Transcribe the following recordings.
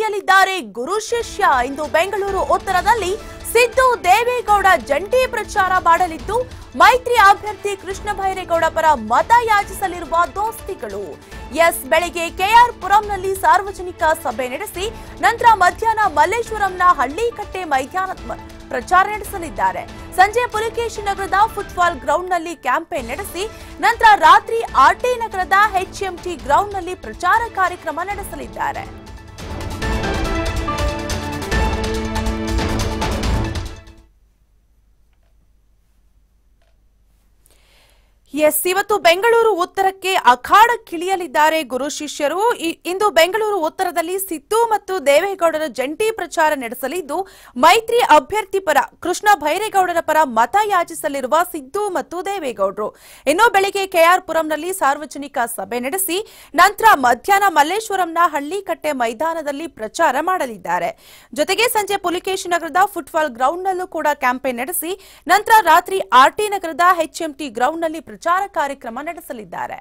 ಿದ್ದಾರೆ ಗುರು ಶಿಷ್ಯ ಇಂದು ಬೆಂಗಳೂರು ಉತ್ತರದಲ್ಲಿ ಸಿದ್ದು ದೇವೇಗೌಡ ಜಂಟಿ ಪ್ರಚಾರ ಮಾಡಲಿದ್ದು, ಮೈತ್ರಿ ಅಭ್ಯರ್ಥಿ ಕೃಷ್ಣ ಭೈರೇಗೌಡ ಪರ ಮತ ಯಾಚಿಸಲಿರುವ ದೋಸ್ತಿಗಳು. ಎಸ್ ಬೆಳಿಗ್ಗೆ ಕೆಆರ್ ಪುರಂನಲ್ಲಿ ಸಾರ್ವಜನಿಕ ಸಭೆ ನಡೆಸಿ, ನಂತರ ಮಧ್ಯಾಹ್ನ ಮಲ್ಲೇಶ್ವರಂನ ಹಳ್ಳಿಕಟ್ಟೆ ಮೈದಾನ ಪ್ರಚಾರ ನಡೆಸಲಿದ್ದಾರೆ. ಸಂಜೆ ಪುಲಿಕೇಶಿ ನಗರದ ಫುಟ್ಬಾಲ್ ಗ್ರೌಂಡ್ನಲ್ಲಿ ಕ್ಯಾಂಪೇನ್ ನಡೆಸಿ, ನಂತರ ರಾತ್ರಿ ಆರ್ಟಿ ನಗರದ ಎಚ್ಎಂಟಿ ಗ್ರೌಂಡ್ನಲ್ಲಿ ಪ್ರಚಾರ ಕಾರ್ಯಕ್ರಮ ನಡೆಸಲಿದ್ದಾರೆ. ಎಸ್, ಇವತ್ತು ಬೆಂಗಳೂರು ಉತ್ತರಕ್ಕೆ ಅಖಾಡಕ್ಕಿಳಿಯಲಿದ್ದಾರೆ ಗುರು ಶಿಷ್ಯರು. ಇಂದು ಬೆಂಗಳೂರು ಉತ್ತರದಲ್ಲಿ ಸಿದ್ದು ಮತ್ತು ದೇವೇಗೌಡರ ಜಂಟಿ ಪ್ರಚಾರ ನಡೆಸಲಿದ್ದು, ಮೈತ್ರಿ ಅಭ್ಯರ್ಥಿ ಪರ, ಕೃಷ್ಣ ಭೈರೇಗೌಡರ ಪರ ಮತ ಯಾಚಿಸಲಿರುವ ಸಿದ್ದು ಮತ್ತು ದೇವೇಗೌಡರು. ಇನ್ನು ಬೆಳಿಗ್ಗೆ ಕೆಆರ್ಪುರಂನಲ್ಲಿ ಸಾರ್ವಜನಿಕ ಸಭೆ ನಡೆಸಿ, ನಂತರ ಮಧ್ಯಾಹ್ನ ಮಲ್ಲೇಶ್ವರಂನ ಹಳ್ಳಿಕಟ್ಟೆ ಮೈದಾನದಲ್ಲಿ ಪ್ರಚಾರ ಮಾಡಲಿದ್ದಾರೆ. ಜೊತೆಗೆ ಸಂಜೆ ಪುಲಿಕೇಶಿ ನಗರದ ಫುಟ್ಬಾಲ್ ಗ್ರೌಂಡ್ನಲ್ಲೂ ಕೂಡ ಕ್ಯಾಂಪೇನ್ ನಡೆಸಿ, ನಂತರ ರಾತ್ರಿ ಆರ್ಟಿ ನಗರದ ಎಚ್ಎಂಟಿ ಗ್ರೌಂಡ್ನಲ್ಲಿ ಕಾರ್ಯಕ್ರಮ ನಡೆಸಲಿದ್ದಾರೆ.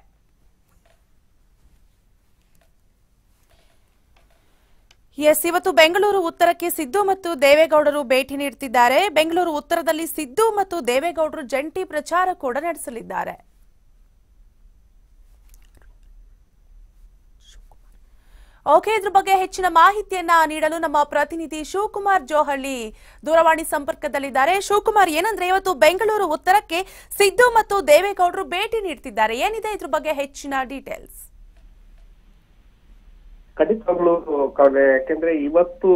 ಎಸ್, ಇವತ್ತು ಬೆಂಗಳೂರು ಉತ್ತರಕ್ಕೆ ಸಿದ್ದು ಮತ್ತು ದೇವೇಗೌಡರು ಭೇಟಿ ನೀಡುತ್ತಿದ್ದಾರೆ. ಬೆಂಗಳೂರು ಉತ್ತರದಲ್ಲಿ ಸಿದ್ದು ಮತ್ತು ದೇವೇಗೌಡರು ಜಂಟಿ ಪ್ರಚಾರ ಕೂಡ ನಡೆಸಲಿದ್ದಾರೆ. ಓಕೆ ಇದ್ರ ಬಗ್ಗೆ ಹೆಚ್ಚಿನ ಮಾಹಿತಿಯನ್ನ ನೀಡಲು ನಮ್ಮ ಪ್ರತಿನಿಧಿ ಶಿವಕುಮಾರ್ ಜೋಹಳ್ಳಿ ದೂರವಾಣಿ ಸಂಪರ್ಕದಲ್ಲಿದ್ದಾರೆ. ಶಿವಕುಮಾರ್, ಏನಂದ್ರೆ ಇವತ್ತು ಬೆಂಗಳೂರು ಉತ್ತರಕ್ಕೆ ಸಿದ್ದು ಮತ್ತು ದೇವೇಗೌಡರು ಭೇಟಿ ನೀಡ್ತಿದ್ದಾರೆ. ಏನಿದೆ ಇದ್ರ ಬಗ್ಗೆ ಹೆಚ್ಚಿನ ಡೀಟೇಲ್ಸ್ ಖಂಡಿತವಾಗ್ಲು ಕಾವ್ಯ ಯಾಕೆಂದ್ರೆ ಇವತ್ತು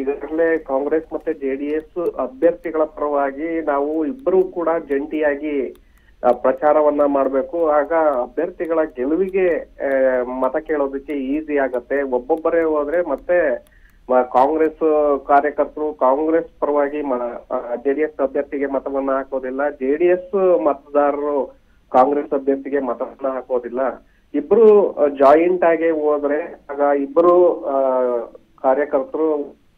ಈಗಾಗಲೇ ಕಾಂಗ್ರೆಸ್ ಮತ್ತೆ ಜೆಡಿಎಸ್ ಅಭ್ಯರ್ಥಿಗಳ ಪರವಾಗಿ ನಾವು ಇಬ್ಬರು ಕೂಡ ಜಂಟಿಯಾಗಿ ಪ್ರಚಾರವನ್ನ ಮಾಡ್ಬೇಕು. ಆಗ ಅಭ್ಯರ್ಥಿಗಳ ಗೆಲುವಿಗೆ ಮತ ಕೇಳೋದಕ್ಕೆ ಈಸಿ ಆಗತ್ತೆ. ಒಬ್ಬೊಬ್ಬರೇ ಹೋದ್ರೆ ಮತ್ತೆ ಕಾಂಗ್ರೆಸ್ ಕಾರ್ಯಕರ್ತರು ಕಾಂಗ್ರೆಸ್ ಪರವಾಗಿ ಜೆಡಿಎಸ್ ಅಭ್ಯರ್ಥಿಗೆ ಮತವನ್ನ ಹಾಕೋದಿಲ್ಲ. ಜೆಡಿಎಸ್ ಮತದಾರರು ಕಾಂಗ್ರೆಸ್ ಅಭ್ಯರ್ಥಿಗೆ ಮತವನ್ನ ಹಾಕೋದಿಲ್ಲ. ಇಬ್ರು ಜಾಯಿಂಟ್ ಆಗಿ ಹೋದ್ರೆ ಆಗ ಇಬ್ರು ಆ, ಕಾರ್ಯಕರ್ತರು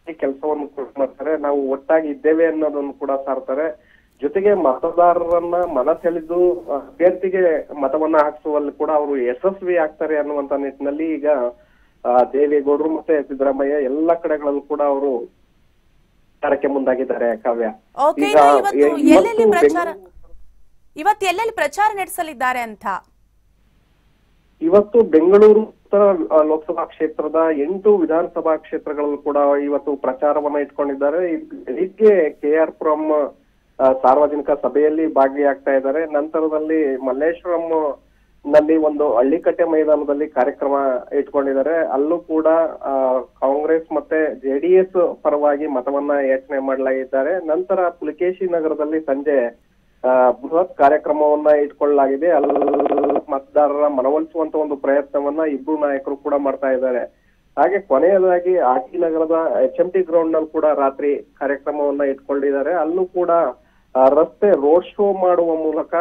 ಕೆಲಸವನ್ನು ಮಾಡ್ತಾರೆ. ನಾವು ಒಟ್ಟಾಗಿ ಇದ್ದೇವೆ ಅನ್ನೋದನ್ನು ಕೂಡ ಸಾರ್ತಾರೆ. ಜೊತೆಗೆ ಮತದಾರರನ್ನ ಮನ ಸೆಳೆದು ಅಭ್ಯರ್ಥಿಗೆ ಮತವನ್ನ ಹಾಕಿಸುವಲ್ಲಿ ಕೂಡ ಅವರು ಯಶಸ್ವಿ ಆಗ್ತಾರೆ ಅನ್ನುವಂತ ನಿಟ್ಟಿನಲ್ಲಿ ಈಗ ದೇವೇಗೌಡರು ಮತ್ತೆ ಸಿದ್ದರಾಮಯ್ಯ ಎಲ್ಲ ಕಡೆಗಳಲ್ಲೂ ಕೂಡ ಅವರು ಪ್ರಚಾರಕ್ಕೆ ಮುಂದಾಗಿದ್ದಾರೆ ಕಾವ್ಯ. ಇವತ್ತು ಎಲ್ಲೆಲ್ಲಿ ಪ್ರಚಾರ ನಡೆಸಲಿದ್ದಾರೆ ಅಂತ? ಇವತ್ತು ಬೆಂಗಳೂರು ಉತ್ತರ ಲೋಕಸಭಾ ಕ್ಷೇತ್ರದ ಎಂಟು ವಿಧಾನಸಭಾ ಕ್ಷೇತ್ರಗಳಲ್ಲೂ ಕೂಡ ಇವತ್ತು ಪ್ರಚಾರವನ್ನ ಇಟ್ಕೊಂಡಿದ್ದಾರೆ. ಇದಕ್ಕೆ ಬೆಳಿಗ್ಗೆ ಕೆ ಆರ್ ಪುರಂ ಸಾರ್ವಜನಿಕ ಸಭೆಯಲ್ಲಿ ಭಾಗಿಯಾಗ್ತಾ ಇದ್ದಾರೆ. ನಂತರದಲ್ಲಿ ಮಲ್ಲೇಶ್ವರಂ ನಲ್ಲಿ ಒಂದು ಹಳ್ಳಿಕಟ್ಟೆ ಮೈದಾನದಲ್ಲಿ ಕಾರ್ಯಕ್ರಮ ಇಟ್ಕೊಂಡಿದ್ದಾರೆ. ಅಲ್ಲೂ ಕೂಡ ಕಾಂಗ್ರೆಸ್ ಮತ್ತೆ ಜೆಡಿಎಸ್ ಪರವಾಗಿ ಮತವನ್ನ ಯಾಚನೆ ಮಾಡಲಾಗಿದ್ದಾರೆ. ನಂತರ ಪುಲಿಕೇಶಿ ನಗರದಲ್ಲಿ ಸಂಜೆ ಬೃಹತ್ ಕಾರ್ಯಕ್ರಮವನ್ನ ಇಟ್ಕೊಳ್ಳಲಾಗಿದೆ. ಅಲ್ಲೂ ಮತದಾರರ ಮನವೊಲಿಸುವಂತ ಒಂದು ಪ್ರಯತ್ನವನ್ನ ಇಬ್ಬರು ನಾಯಕರು ಕೂಡ ಮಾಡ್ತಾ ಇದ್ದಾರೆ. ಹಾಗೆ ಕೊನೆಯದಾಗಿ ಆಟಿ ನಗರದ ಎಚ್ ಎಂ ಟಿ ಗ್ರೌಂಡ್ನಲ್ಲಿ ಕೂಡ ರಾತ್ರಿ ಕಾರ್ಯಕ್ರಮವನ್ನ ಇಟ್ಕೊಂಡಿದ್ದಾರೆ. ಅಲ್ಲೂ ಕೂಡ ರಸ್ತೆ ರೋಡ್ ಶೋ ಮಾಡುವ ಮೂಲಕ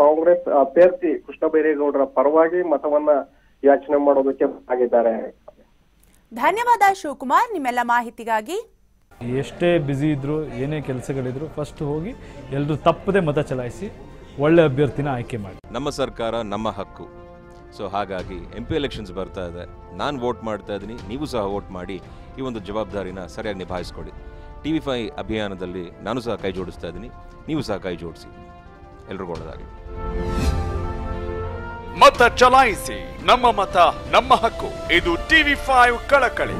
ಕಾಂಗ್ರೆಸ್ ಅಭ್ಯರ್ಥಿ ಕೃಷ್ಣ ಬೈರೇಗೌಡರ ಪರವಾಗಿ ಮತವನ್ನ ಯಾಚನೆ ಮಾಡೋದಕ್ಕೆ ಆಗಿದ್ದಾರೆ ಧನ್ಯವಾದ ಶಿವಕುಮಾರ್ ನಿಮ್ಮೆಲ್ಲ ಮಾಹಿತಿಗಾಗಿ. ಎಷ್ಟೇ ಬ್ಯುಸಿ ಇದ್ರು ಏನೇ ಕೆಲಸಗಳಿದ್ರು ಫಸ್ಟ್ ಹೋಗಿ ಎಲ್ಲರೂ ತಪ್ಪದೆ ಮತ ಚಲಾಯಿಸಿ ಒಳ್ಳೆ ಅಭ್ಯರ್ಥಿನ ಆಯ್ಕೆ ಮಾಡಿ. ನಮ್ಮ ಸರ್ಕಾರ ನಮ್ಮ ಹಕ್ಕು. ಸೊ ಹಾಗಾಗಿ ಎಂ ಪಿ ಎಲೆಕ್ಷನ್ಸ್ ಬರ್ತಾ ಇದೆ. ನಾನು ವೋಟ್ ಮಾಡ್ತಾ ಇದ್ದೀನಿ ನೀವು ಸಹ ವೋಟ್ ಮಾಡಿ ಈ ಒಂದು ಜವಾಬ್ದಾರಿನ ಸರಿಯಾಗಿ ನಿಭಾಯಿಸ್ಕೊಡಿ. ಟಿ ವಿ ಫೈ ಅಭಿಯಾನದಲ್ಲಿ ನಾನು ಸಹ ಕೈ ಜೋಡಿಸ್ತಾ ಇದ್ದೀನಿ. ನೀವು ಸಹ ಕೈ ಜೋಡಿಸಿ. ಎಲ್ರಿಗೂ ಒಳ್ಳೆದಾಗಿ ಮತ ಚಲಾಯಿಸಿ. ನಮ್ಮ ಮತ, ನಮ್ಮ ಹಕ್ಕು. ಇದು ಟಿವಿ ಫೈವ್ ಕಳಕಳಿ.